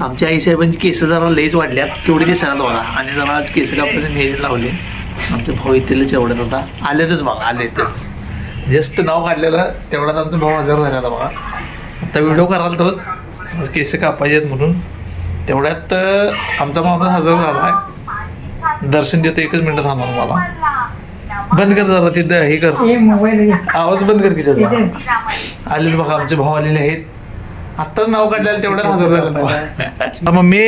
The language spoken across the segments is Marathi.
आमच्या आईसाहेबांची केस जरा लईच वाढल्यात. केवढी दिसायला बघा आणि जरा आज केस कापायचं नियोजन लावले. आमचे भाऊ येतीलच एवढ्यात आता आलेतच बघा आलेतच जस्ट नाव काढलेलं तेवढ्यात आमचा भाऊ हजर झालेला बघा. आता व्हिडिओ कराल तोच. आज केस कापायचे आहेत म्हणून. तेवढ्यात आमचा माणूस हजर झाला दर्शन देतो एकच मिनिट थांबा मला बंद कर जरा तिथं हे कर. हे. आवाज बंद कर की त्याचा. आलेत बघा आमचे भाऊ आलेले आहेत. आत्ताच नाव काढलेलं तेवढ्यात हजर झालं बघा. मम्मी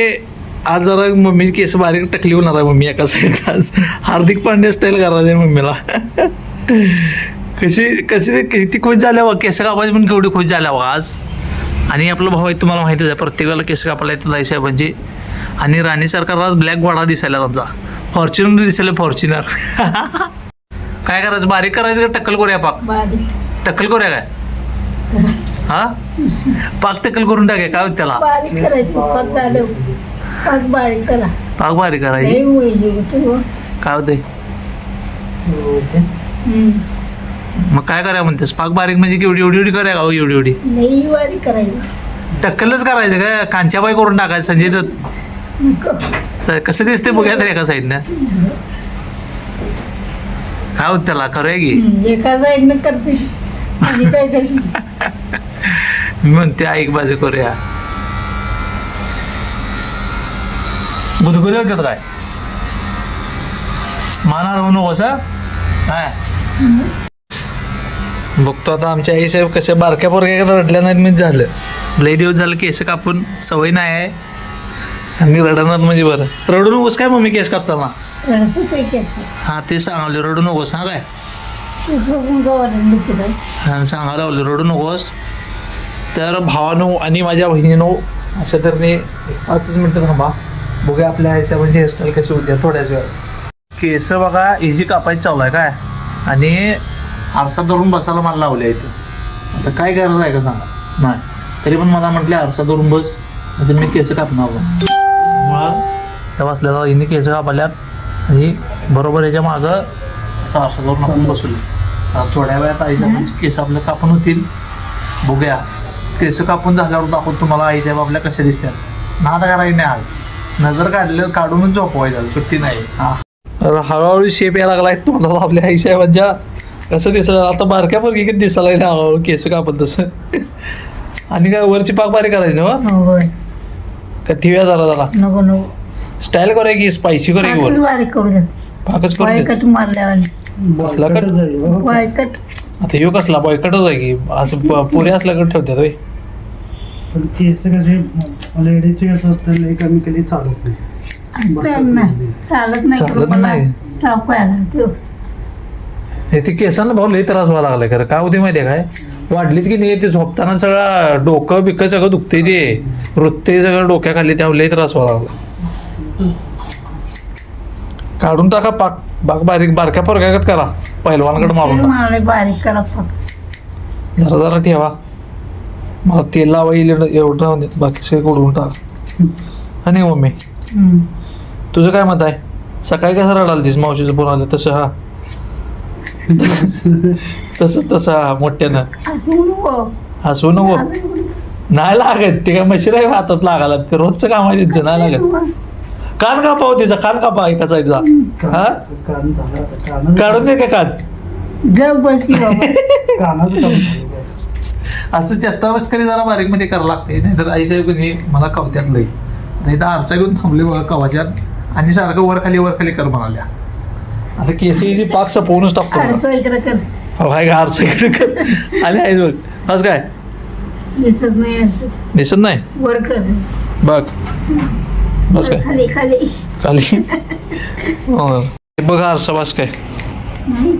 आज जरा मम्मीची केस बारीक टकली होणार आहे मम्मी एका साईड आज हार्दिक पांड्या स्टाईल करायचं आहे मम्मीला. कशी कशी किती खुश झाल्या बघ केस कापायची पण केवढी खुश झाल्या बघा आज. आणि आपला भाऊ आहे तुम्हाला माहितीच आहे प्रत्येकाला केस कापायला येतात साहेबांची. आणि राणी सरकार आज ब्लॅक घोडा दिसायला त्यांचा फॉर्च्युनर दिसायला फॉर्च्युनर काय करायचं बारीक करायचं का टक्कल करूया पाक बारीक. टक्कल करूया काय? हा? पाक टक्कल करून टाके काय होत त्याला? बारीक करायची पाक बारीक करा. पाक बारीक करायची? लई वैजी होते हो. काय होतंय? हम्म. मग काय करूया म्हणतेस? पाक बारीक म्हणजे केवढी एवढी एवढी करूया का हो, एवढी एवढी? लई बारीक करायची. टक्कलच करायचं काय कांच्याबाई करून टाकायचं संजय दत्त? नको. स- कसं दिसते बघूया तरी एका साईडनं काय होत त्याला? करूया की? हम्म. एका साईडनं करते. आणि काय करते? मी म्हणते ऐक बाजू करूया. गुदगुले होतात काय? मानार होऊ नकोस हं? बघतो आता आमच्या आई साहेब कसे बारक्या पोरक्या रडल्या नाहीत मी झालं. लई दिवस झालं केस कापून सवय नाही आहे. आणि रडणार म्हणजे बरं. रडू नकोस काय मम्मी केस कापताना. हा ते सांगावले रडू नकोस हा काय? सांगायला लावलं रडू नकोस. तर भावानो आणि माझ्या बहिणीनो अशा तऱ्हेने पाचच मिनटं थांबा. बघूया आपल्या ह्याच्यामध्ये हेअरस्टाईल कशी होत्या थोड्याच वेळ केस बघा इझी कापायचं चालू आहे काय? आणि आरसा धरून बसायला मला लावले इथं. आता काय करायचं आहे का सांगा? नाही. तरी पण मला म्हटले आरसा धरून बस म्हणजे मी केस कापणार. मग त्या बसल्याला हिने केस कापल्यात. आणि बरोबर याच्या मागं असा आरसा धरून आपण बसवले थोड्या वेळात आईच्या केस आपल्या कापून होतील. बघूया. केस कापून झाल्यावर दाखवून तुम्हाला आईसाहेब आपल्या कशा दिसतात. नाद करायची नाही आज. नजर काढलं काढूनच झोपवायचं. सुट्टी नाही. हा. तर हळूहळू शेप यायला लागलाय. तोंडाला आपल्या आईसाहेबांच्या कसं दिसलं आता बारक्या पोरगी किती दिसायला लागले हळूहळू केस कापत तसं. आणि काय वरची पाक बारीक करायची ना हो? का ठेवूया जरा जरा? नको नको. स्टाईल करूया की स्पायसी करूया की वर बारीक करू दे. पाकच करू दे. बायकट मारल्यावर कसला कट? बायकट. आता ह्यो कसला? बॉयकटच आहे की? असं प- पुरे असल्याकडे ठेवतात होय. पण केस कसे लेडीजचे कसं असतं लई कमी केली चालत नाही. बसत नाही. नाही. चालत नाही चालत नाही. तो हे ते केसांना भाऊ लई त्रास व्हायला लागलाय खरं. काय होते माहितीये काय? वाढलीत की नाही ते झोपताना सगळं डोकं बिकं सगळं दुखतंय ते. वृत्ते सगळं डोक्याखाली त्यामुळे लई त्रास व्हायला लागला. काढून टाका पाक. बाक बारीक बारक्या पोरक्यागत करा. पहिलवानकडे मारून टाका. बारीक करा फक्त. जरा जरा ठेवा. मला तेल लावा येईल एवढं- राहून देत. बाकी सगळं उडवून टाका. आणि मम्मी. हम्म. तुझं काय मत आहे? सकाळी कसं रडाल तीस मावशीचं फोन आलं. तसं हा. तसं तसं हा मोठ्यानं. हसू नको. नाही लागत. ते काय मशीन आहे हातात लागायला. ते रोजचं काम आहे त्यांचं. नाही लागत. कान कापा हो तिचा. कान कापा एका साईडचा हा? काढून दे का कान? गप बसली बाबा. कानाचं. असं चेष्टा मस्करी जरा बारीकमध्ये करावं लागते. नाहीतर आई साहेब कधी मला कवत्यात लई. आता इथं आरसा घेऊन थांबले बघा कवाच्यात. आणि सारखं वर खाली वर खाली कर म्हणाल्या. आता केसीची पाक सपवूनच टाकतो काय का आरसा इकडे कर. आले आहेस बघ. आज काय? दिसत नाही असं. दिसत नाही? वर कर. बघ. बस काय? खाली खाली. खाली? हो. बघ आरसा बस काय. नाही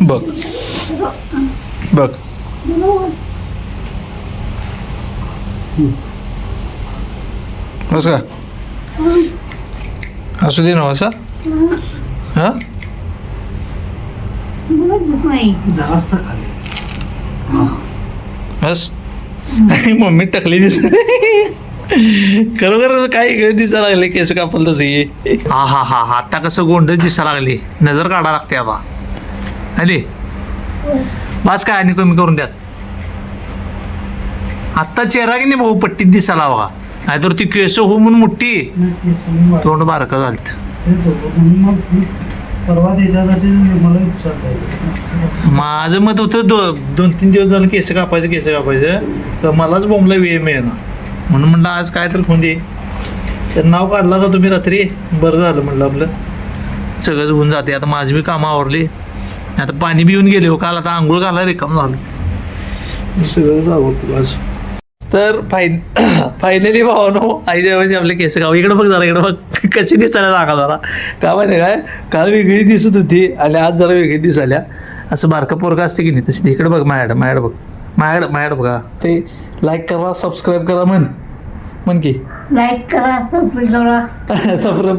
बघ. बघ. बस का? असू दे ना असं हा? बस. आणि मम्मी टकली दिसत. खरोखर काय दिसायला लागले केस कापल तसं ये हा हा हा हा. आता कसं गोंडच दिसायला लागली. नजर काढा लागते आता. आली? वाच काय आणि कमी करून द्यात? आत्ता चेहरा की नाही भाऊ? पट्टीत दिसायला बघा नाहीतर ती केस हो म्हणून मोठी. तोंड बारका परवा विचारलं माझं मत होतं दो दोन तीन दिवस झालं केस कापायचं केस कापायचं. तर मलाच बोंबला वेळ मिळेना. म्हणून म्हणलं आज काय तर दे. तर नाव काढला जातो मी रात्री. बरं झालं म्हणलं आपलं. सगळंच होऊन जाते. आता माझी बी कामं आवरली. आता पाणी बी येऊन गेले हो काल आता आंघोळ घालायला रिकाम झालं. आवडतं आज. तर फाईन फायनली भावानो आईच्या म्हणजे आपले केस गाव इकडे बघ जरा इकडे बघ. कशी दिसायला जागा जरा. का माहिती काय? काल वेगळी दिसत होती आणि आज जरा वेगळी दिसायल्या. असं बारका पोरगा असते की नाही तशी. इकडे बघ माझ्याकडे माझ्याकडे बघ. माझ्याकडे माझ्याकडे बघा. ते लाईक करा सबस्क्राईब करा म्हण. म्हण की. लाईक करा सबस्क्राईब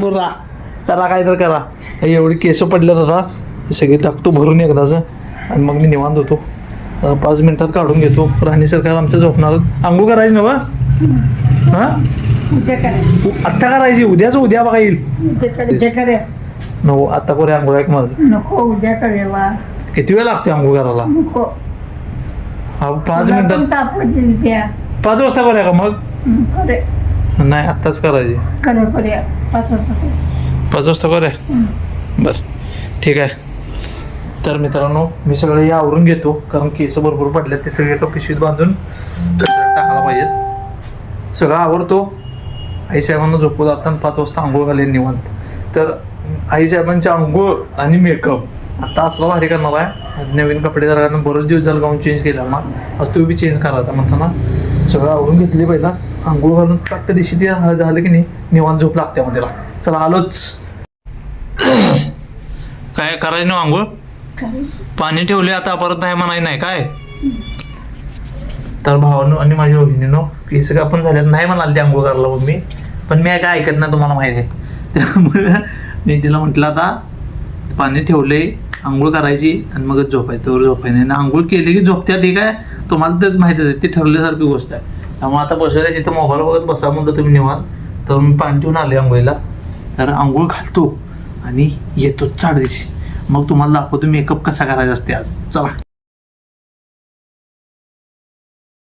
करा. करा. काय तर करा. एवढी केस पडल्यात आता. सगळे टाकतो भरून एकदाच. आणि मग मी निवांत होतो. पाच मिनिटात काढून घेतो. राणी सरकार आमचं झोपणार? आंघोळ करायची ना बा हां करा आत्ता करायची. उद्याच उद्या बघा येईल. करा करा नको आत्ता करूया आंघोळ एक माझं. नको उद्या करूया बा. किती वेळ लागते आंघोळ करायला? नको. हा पाच मिनिटात. पाच वाजता करूया का मग? करे नाही आत्ताच करायची. करे करूया. पाच वाजता करूया. पाच वाजता करूया. बरं. ठीक आहे. तर मित्रांनो मी सगळे हे आवरून घेतो कारण केस भरपूर पडले ते सगळे एका पिशवीत बांधून टाकायला पाहिजेत. सगळं आवडतो आईसाहेबांना झोपू जाताना पाच वाजता आंघोळ घालेल निवांत. तर आईसाहेबांचे आंघोळ आणि मेकअप आता असला भारी करणार आहे. नवीन कपडे जरा कारण बरेच दिवस झालं गाऊन चेंज केला ना. आज तुम्ही बी चेंज करायचा म्हणताना. सगळं आवरून घेतली पहिला. आंघोळ घालून फक्त दिवशी ते झालं की नाही निवांत झोप लागते मग त्याला चला आलोच. काय करायचं ना आंघोळ? पाणी ठेवले आता परत नाही म्हणाय नाही काय? तर भावानं आणि माझ्या बहिणीनं केस का पण झाल्यात. नाही म्हणाल ते आंघोळ करायला मग मी पण मी काय ऐकत नाही तुम्हाला माहिती आहे. त्यामुळे मी तिला म्हटलं आता पाणी ठेवले आंघोळ करायची आणि मगच झोपायचं. तेवढं झोपायचं नाही. आणि आंघोळ केली की झोपत्या ते काय तुम्हाला तर माहितीच आहे ती ठरल्यासारखी गोष्ट आहे. त्यामुळे आता बसवलं तिथं मोबाईल बघत बसा म्हणलं तुम्ही निवांत. तर मी पाणी ठेवून आले आंघोळीला. तर आंघोळ घालतो आणि येतो चार दिवशी. मग तुम्हाला दाखवतो मेकअप कसा करायचा असते आज. चला.